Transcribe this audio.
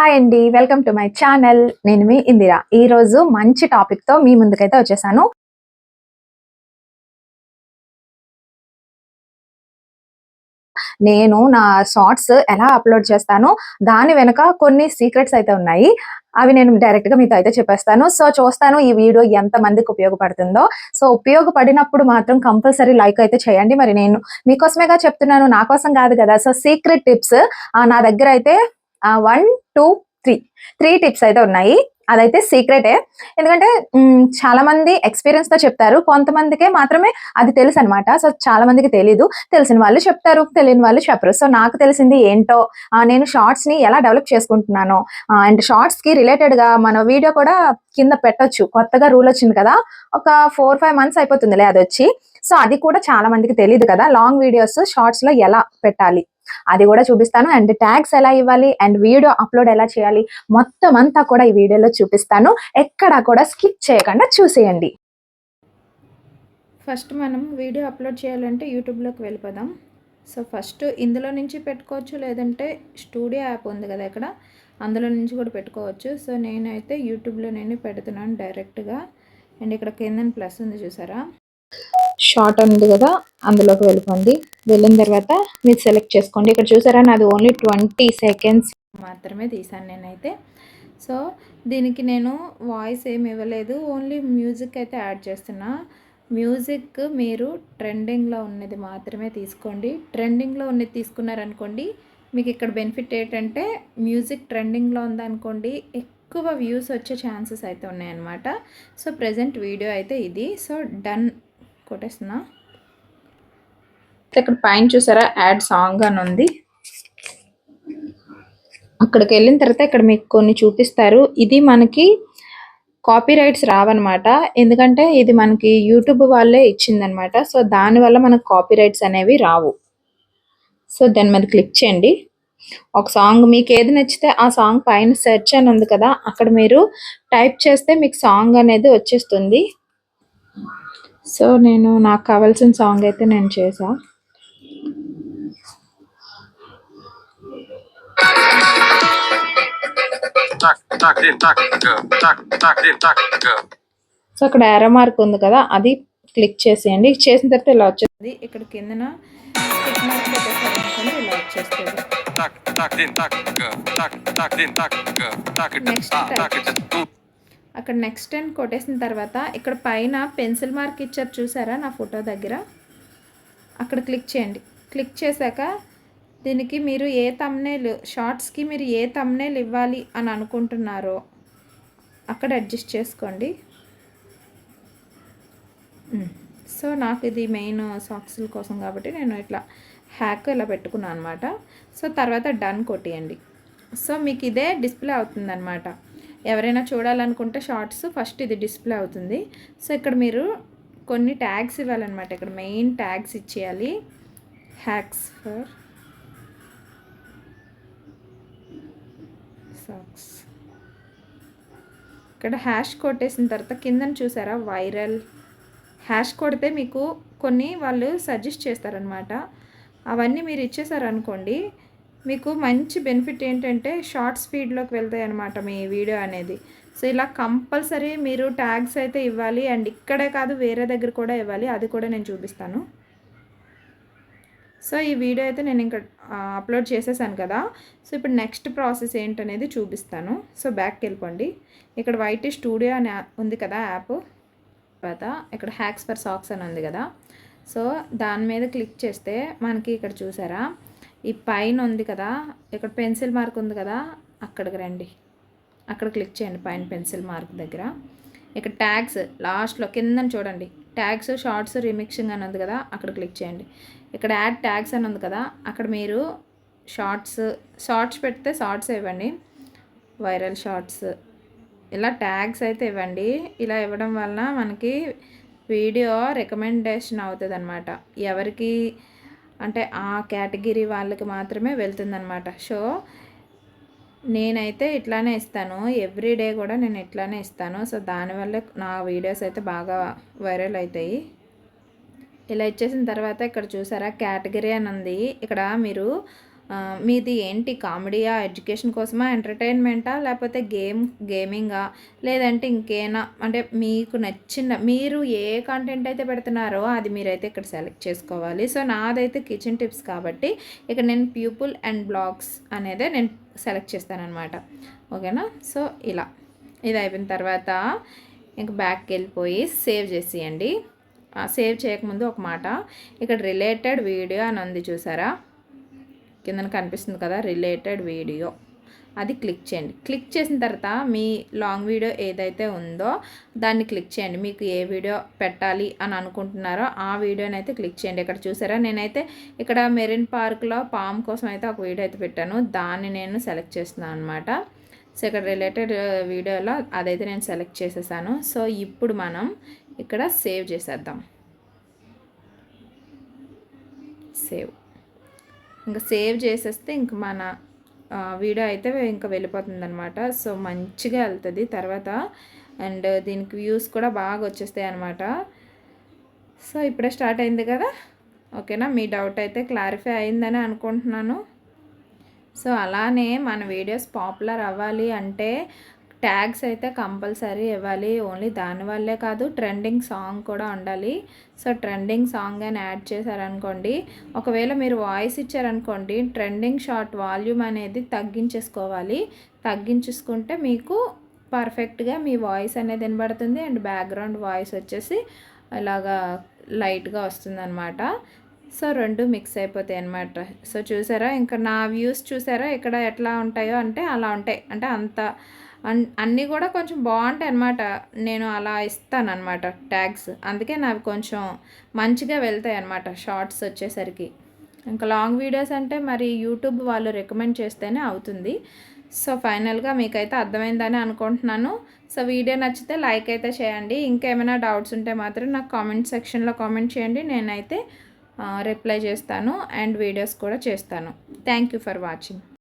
Hi అండి welcome to my channel నేను మీ ఇందిరా. ఈ రోజు మంచి టాపిక్తో మీ ముందుకైతే వచ్చేసాను. నేను నా షార్ట్స్ ఎలా అప్లోడ్ చేస్తాను? దాని వెనుక కొన్ని సీక్రెట్స్ అయితే ఉన్నాయి. అవి నేను డైరెక్ట్గా మీతో అయితే చెప్పేస్తాను. సో చూస్తాను ఈ వీడియో ఎంత మందికి ఉపయోగపడుతుందో. సో ఉపయోగపడినప్పుడు మాత్రం కంపల్సరీ లైక్ అయితే చేయండి. మరి నేను మీకోసమేగా చెప్తున్నాను. నా కోసం కాదు కదా. సో సీక్రెట్ టిప్స్ నా దగ్గర అయితే one two three three tips అయితే ఉన్నాయి. అదైతే సీక్రెటే ఎందుకంటే చాలా మంది ఎక్స్పీరియన్స్తో చెప్తారు. కొంతమందికే మాత్రమే అది తెలుసు అనమాట సో చాలా మందికి తెలీదు. తెలిసిన వాళ్ళు చెప్తారు. తెలియని వాళ్ళు చెప్పరు. సో నాకు తెలిసింది ఏంటో నేను షార్ట్స్ని ఎలా డెవలప్ చేసుకుంటున్నాను అండ్ షార్ట్స్కి రిలేటెడ్గా మన వీడియో కూడా కింద పెట్టొచ్చు. కొత్తగా రూల్ వచ్చింది కదా ఒక ఫోర్ ఫైవ్ మంత్స్ అయిపోతుందిలే అది వచ్చి సో అది కూడా చాలా మందికి తెలియదు కదా లాంగ్ వీడియోస్ షార్ట్స్లో ఎలా పెట్టాలి? అది కూడా చూపిస్తాను. అండ్ ట్యాగ్స్ ఎలా ఇవ్వాలి? అండ్ వీడియో అప్లోడ్ ఎలా చేయాలి? మొత్తం అంతా కూడా ఈ వీడియోలో చూపిస్తాను. ఎక్కడా కూడా స్కిప్ చేయకుండా చూసేయండి. ఫస్ట్ మనం వీడియో అప్లోడ్ చేయాలంటే యూట్యూబ్లోకి వెళ్ళిపోదాం. సో ఫస్ట్ ఇందులో నుంచి పెట్టుకోవచ్చు లేదంటే స్టూడియో యాప్ ఉంది కదా ఇక్కడ అందులో నుంచి కూడా పెట్టుకోవచ్చు. సో నేనైతే యూట్యూబ్లో నేను పెడుతున్నాను డైరెక్ట్గా. అండ్ ఇక్కడ కింద ప్లస్ ఉంది చూసారా? షార్ట్ ఉంది కదా అందులోకి వెళ్ళిపోండి. వెళ్ళిన తర్వాత మీరు సెలెక్ట్ చేసుకోండి. ఇక్కడ చూసారా నాది ఓన్లీ ట్వంటీ సెకండ్స్ మాత్రమే తీసాను నేనైతే. సో దీనికి నేను వాయిస్ ఏమి ఇవ్వలేదు. ఓన్లీ మ్యూజిక్ అయితే యాడ్ చేస్తున్నా. మ్యూజిక్ మీరు ట్రెండింగ్లో ఉన్నది మాత్రమే తీసుకోండి. ట్రెండింగ్లో ఉన్నది తీసుకున్నారనుకోండి మీకు ఇక్కడ బెనిఫిట్ ఏంటంటే మ్యూజిక్ ట్రెండింగ్లో ఉందనుకోండి ఎక్కువ వ్యూస్ వచ్చే ఛాన్సెస్ అయితే ఉన్నాయన్నమాట. సో ప్రజెంట్ వీడియో అయితే ఇది. సో డన్ కొట్టేస్తున్నా. ఇక్కడ పైన చూసారా? యాడ్ సాంగ్ అని ఉంది. అక్కడికి వెళ్ళిన తర్వాత ఇక్కడ మీకు కొన్ని చూపిస్తారు. ఇది మనకి కాపీ రైట్స్ రావన్నమాట. ఎందుకంటే ఇది మనకి యూట్యూబ్ వాళ్ళే ఇచ్చిందనమాట సో దానివల్ల మనకు కాపీ రైట్స్ అనేవి రావు. సో దాని మీద క్లిక్ చేయండి. ఒక సాంగ్ మీకు ఏది నచ్చితే ఆ సాంగ్ పైన సెర్చ్ అని ఉంది కదా అక్కడ మీరు టైప్ చేస్తే మీకు సాంగ్ అనేది వచ్చేస్తుంది. సో నేను నాకు కావాల్సిన సాంగ్ అయితే నేను చేసా. సో అక్కడ ఎర్ర మార్క్ ఉంది కదా అది క్లిక్ చేసేయండి. చేసిన తర్వాత ఇలా వచ్చేస్తుంది. ఇక్కడ కిందన ఇలా వచ్చేస్తుంది. Tak అక్కడ నెక్స్ట్ అని కొట్టేసిన తర్వాత ఇక్కడ పైన పెన్సిల్ మార్క్ ఇచ్చారు చూసారా నా ఫోటో దగ్గర? అక్కడ క్లిక్ చేయండి. క్లిక్ చేశాక దీనికి మీరు ఏ తమ్నేల్ షార్ట్స్కి మీరు ఏ తమ్నేల్ ఇవ్వాలి అని అనుకుంటున్నారో అక్కడ అడ్జస్ట్ చేసుకోండి. సో నాకు ఇది మెయిన్ సాక్స్ల కోసం కాబట్టి నేను ఇట్లా హ్యాక్ ఇలా పెట్టుకున్నాను అనమాట సో తర్వాత డన్ కొట్టేయండి. సో మీకు ఇదే డిస్ప్లే అవుతుందన్నమాట. ఎవరైనా చూడాలనుకుంటే షార్ట్స్ ఫస్ట్ ఇది డిస్ప్లే అవుతుంది. సో ఇక్కడ మీరు కొన్ని ట్యాగ్స్ ఇవ్వాలన్నమాట. ఇక్కడ మెయిన్ ట్యాగ్స్ ఇచ్చేయాలి. Hacks for socks. ఇక్కడ హ్యాష్ కొట్టేసిన తర్వాత కిందన చూసారా? వైరల్. హ్యాష్ కొడితే మీకు కొన్ని వాళ్ళు సజెస్ట్ చేస్తారనమాట అవన్నీ మీరు ఇచ్చేసారనుకోండి మీకు మంచి బెనిఫిట్ ఏంటంటే షార్ట్ స్పీడ్లోకి వెళ్తాయి అనమాట మీ వీడియో అనేది. సో ఇలా కంపల్సరీ మీరు ట్యాగ్స్ అయితే ఇవ్వాలి. అండ్ ఇక్కడే కాదు వేరే దగ్గర కూడా ఇవ్వాలి. అది కూడా నేను చూపిస్తాను. సో ఈ వీడియో అయితే నేను ఇంకా అప్లోడ్ చేసేసాను కదా. సో ఇప్పుడు నెక్స్ట్ ప్రాసెస్ ఏంటనేది చూపిస్తాను. సో బ్యాక్కి వెళ్ళిపోండి. ఇక్కడ వైట్ స్టూడియో అని యాప్ ఉంది కదా యాప్ తర్వాత ఇక్కడ హ్యాక్స్ ఫర్ సాక్స్ అని ఉంది కదా. సో దాని మీద క్లిక్ చేస్తే మనకి ఇక్కడ చూసారా? ఈ పైన ఉంది కదా ఇక్కడ పెన్సిల్ మార్క్ ఉంది కదా అక్కడికి రండి. అక్కడ క్లిక్ చేయండి పైన పెన్సిల్ మార్క్ దగ్గర. ఇక్కడ ట్యాగ్స్ లాస్ట్లో కింద చూడండి. ట్యాగ్స్ షార్ట్స్ రిమిక్సింగ్ అని ఉంది కదా అక్కడ క్లిక్ చేయండి. ఇక్కడ యాడ్ ట్యాగ్స్ అని ఉంది కదా అక్కడ మీరు షార్ట్స్ షార్ట్స్ పెడితే షార్ట్స్ ఇవ్వండి. Viral shorts. ఇలా ట్యాగ్స్ అయితే ఇవ్వండి. ఇలా ఇవ్వడం వలన మనకి వీడియో రికమెండేషన్ అవుతుంది అనమాట ఎవరికి అంటే ఆ కేటగిరీ వాళ్ళకి మాత్రమే వెళ్తుందనమాట సో నేనైతే ఇట్లానే ఇస్తాను. ఎవ్రీ డే కూడా నేను ఇట్లానే ఇస్తాను. సో దానివల్ల నా వీడియోస్ అయితే బాగా వైరల్ అవుతాయి ఇలా ఇచ్చేసిన తర్వాత ఇక్కడ చూసారా? కేటగిరీ అని ఉంది. ఇక్కడ మీరు మీది ఏంటి? కామెడీయా? ఎడ్యుకేషన్ కోసమా? ఎంటర్టైన్మెంటా? లేకపోతే గేమ్ గేమింగా? లేదంటే ఇంకేనా? అంటే మీకు నచ్చిన మీరు ఏ కంటెంట్ అయితే పెడుతున్నారో అది మీరైతే ఇక్కడ సెలెక్ట్ చేసుకోవాలి. సో నాదైతే కిచెన్ టిప్స్ కాబట్టి ఇక్కడ నేను ప్యూపుల్ అండ్ బ్లాగ్స్ అనేదే నేను సెలెక్ట్ చేస్తానన్నమాట. ఓకేనా? సో ఇలా. ఇది అయిపోయిన తర్వాత ఇంక బ్యాక్కి వెళ్ళిపోయి సేవ్ చేసేయండి. సేవ్ చేయకముందు ఒక మాట. ఇక్కడ రిలేటెడ్ వీడియో అని ఉంది చూసారా? కిందన కనిపిస్తుంది కదా రిలేటెడ్ వీడియో. అది క్లిక్ చేయండి. క్లిక్ చేసిన తర్వాత మీ లాంగ్ వీడియో ఏదైతే ఉందో దాన్ని క్లిక్ చేయండి. మీకు ఏ వీడియో పెట్టాలి అని అనుకుంటున్నారో ఆ వీడియోని అయితే క్లిక్ చేయండి. ఇక్కడ చూసారా? నేనైతే ఇక్కడ మెరిన్ పార్క్లో పామ్ కోసం అయితే ఒక వీడియో అయితే పెట్టాను. దాన్ని నేను సెలెక్ట్ చేస్తున్నాను అనమాట సో ఇక్కడ రిలేటెడ్ వీడియోలో అదైతే నేను సెలెక్ట్ చేసేసాను. సో ఇప్పుడు మనం ఇక్కడ సేవ్ చేసేద్దాం. సేవ్. ఇంకా సేవ్ చేసేస్తే ఇంక మన వీడియో అయితే ఇంకా వెళ్ళిపోతుంది అనమాట సో మంచిగా వెళ్తుంది. తర్వాత అండ్ దీనికి వ్యూస్ కూడా బాగా వచ్చేస్తాయి అనమాట సో ఇప్పుడే స్టార్ట్ అయింది కదా? ఓకేనా? మీ డౌట్ అయితే క్లారిఫై అయిందని అనుకుంటున్నాను. సో అలానే మన వీడియోస్ పాపులర్ అవ్వాలి అంటే ట్యాగ్స్ అయితే కంపల్సరీ ఇవ్వాలి. ఓన్లీ దానివల్లే కాదు ట్రెండింగ్ సాంగ్ కూడా ఉండాలి. సో ట్రెండింగ్ సాంగ్ అని యాడ్ చేశారనుకోండి ఒకవేళ మీరు వాయిస్ ఇచ్చారనుకోండి ట్రెండింగ్ షార్ట్ వాల్యూమ్ అనేది తగ్గించేసుకోవాలి. తగ్గించేసుకుంటే మీకు పర్ఫెక్ట్గా మీ వాయిస్ అనేది వినబడుతుంది అండ్ బ్యాక్గ్రౌండ్ వాయిస్ వచ్చేసి ఇలాగా లైట్గా వస్తుందన్నమాట. సో రెండు మిక్స్ అయిపోతాయి అన్నమాట. సో చూసారా? ఇంకా నా వ్యూస్ చూసారా? ఇక్కడ ఎట్లా ఉంటాయో అంటే అలా ఉంటాయి. అంటే అంత అన్నీ కూడా కొంచెం బాగుంటాయి అన్నమాట నేను అలా ఇస్తాను అనమాట ట్యాగ్స్. అందుకే నాకు కొంచెం మంచిగా వెళ్తాయి అన్నమాట షార్ట్స్ వచ్చేసరికి. ఇంకా లాంగ్ వీడియోస్ అంటే మరి యూట్యూబ్ వాళ్ళు రికమెండ్ చేస్తేనే అవుతుంది. సో ఫైనల్గా మీకైతే అర్థమైందని అనుకుంటున్నాను. సో వీడియో నచ్చితే లైక్ అయితే చేయండి. ఇంకేమైనా డౌట్స్ ఉంటే మాత్రం నాకు కామెంట్ సెక్షన్లో కామెంట్ చేయండి. నేనైతే రిప్లై చేస్తాను అండ్ వీడియోస్ కూడా చేస్తాను. Thank you for watching.